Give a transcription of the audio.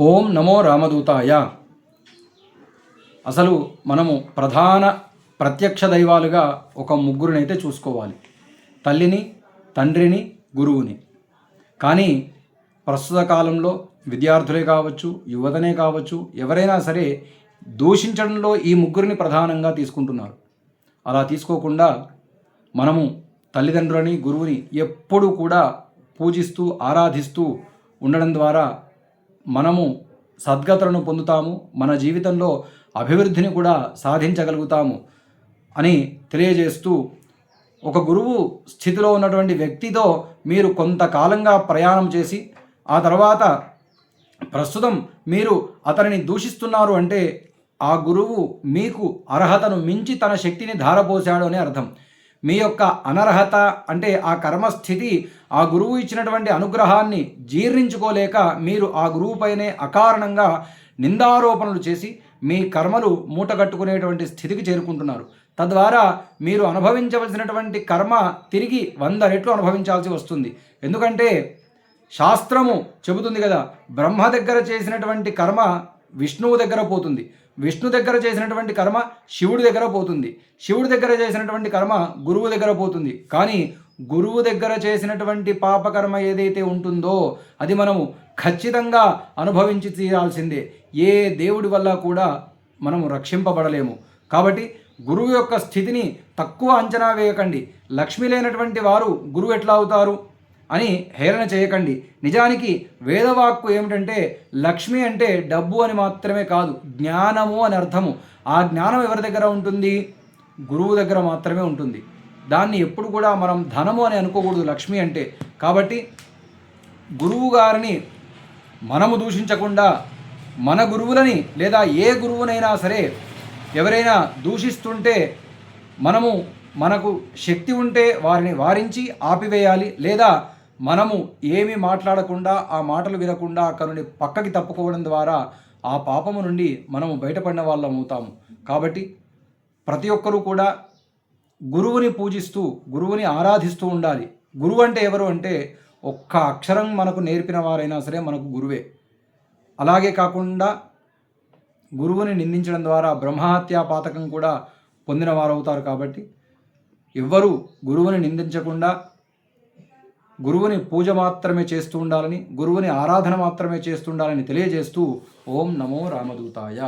ఓం నమో రామదూతాయ. అసలు మనము ప్రధాన ప్రత్యక్ష దైవాలుగా ఒక ముగ్గురినైతే చూసుకోవాలి. తల్లిని తండ్రిని గురువుని. కానీ ప్రస్తుత కాలంలో విద్యార్థులే కావచ్చు యువతనే కావచ్చు ఎవరైనా సరే దూషించడంలో ఈ ముగ్గురిని ప్రధానంగా తీసుకుంటున్నారు. అలా తీసుకోకుండా మనము తల్లిదండ్రులని గురువుని ఎప్పుడూ కూడా పూజిస్తూ ఆరాధిస్తూ ఉండడం ద్వారా మనము సద్గతులను పొందుతాము మన జీవితంలో అభివృద్ధిని కూడా సాధించగలుగుతాము అని తెలియజేస్తూ ఒక గురువు స్థితిలో ఉన్నటువంటి వ్యక్తితో మీరు కొంతకాలంగా ప్రయాణం చేసి ఆ తర్వాత ప్రస్తుతం మీరు అతనిని దూషిస్తున్నారు అంటే ఆ గురువు మీకు అర్హతను మించి తన శక్తిని ధారపోశాడు అని అర్థం. మీ యొక్క అనర్హత అంటే ఆ కర్మస్థితి ఆ గురువు ఇచ్చినటువంటి అనుగ్రహాన్ని జీర్ణించుకోలేక మీరు ఆ గురువుపైనే అకారణంగా నిందారోపణలు చేసి మీ కర్మలు మూటగట్టుకునేటువంటి స్థితికి చేరుకుంటున్నారు. తద్వారా మీరు అనుభవించవలసినటువంటి కర్మ తిరిగి వంద రెట్లు అనుభవించాల్సి వస్తుంది. ఎందుకంటే శాస్త్రము చెబుతుంది కదా బ్రహ్మ దగ్గర చేసినటువంటి కర్మ విష్ణువు దగ్గర పోతుంది. విష్ణు దగ్గర చేసినటువంటి కర్మ శివుడి దగ్గర పోతుంది. శివుడి దగ్గర చేసినటువంటి కర్మ గురువు దగ్గర పోతుంది. కానీ గురువు దగ్గర చేసినటువంటి పాపకర్మ ఏదైతే ఉంటుందో అది మనము ఖచ్చితంగా అనుభవించి తీరాల్సిందే. ఏ దేవుడి వల్ల కూడా మనము రక్షింపబడలేము. కాబట్టి గురువు యొక్క స్థితిని తక్కువ అంచనా వేయకండి. లక్ష్మి లేనటువంటి వారు గురువు ఎట్లా అవుతారు? అని హేళన చేయకండి. నిజానికి వేదవాక్కు ఏమిటంటే లక్ష్మి అంటే డబ్బు అని మాత్రమే కాదు జ్ఞానము అని అర్థము. ఆ జ్ఞానం ఎవరి దగ్గర ఉంటుంది? గురువు దగ్గర మాత్రమే ఉంటుంది. దాన్ని ఎప్పుడు కూడా మనం ధనము అని అనుకోకూడదు లక్ష్మి అంటే. కాబట్టి గురువు గారిని మనము దూషించకుండా మన గురువులని లేదా ఏ గురువునైనా సరే ఎవరైనా దూషిస్తుంటే మనము మనకు శక్తి ఉంటే వారిని వారించి ఆపివేయాలి లేదా మనము ఏమీ మాట్లాడకుండా ఆ మాటలు వినకుండా అక్కడి పక్కకి తప్పుకోవడం ద్వారా ఆ పాపము నుండి మనము బయటపడిన వాళ్ళం అవుతాము కాబట్టి ప్రతి ఒక్కరూ కూడా గురువుని పూజిస్తూ గురువుని ఆరాధిస్తూ ఉండాలి. గురువు అంటే ఎవరు అంటే ఒక్క అక్షరం మనకు నేర్పిన వారైనా సరే మనకు గురువే. అలాగే కాకుండా గురువుని నిందించడం ద్వారా బ్రహ్మహత్యా పాతకం కూడా పొందిన వారు అవుతారు కాబట్టి ఎవ్వరూ గురువుని నిందించకుండా గురువుని పూజ మాత్రమే చేస్తూ ఉండాలని గురువుని ఆరాధన మాత్రమే చేస్తూ ఉండాలని తెలియజేస్తూ ఓం నమో రామదూతాయ.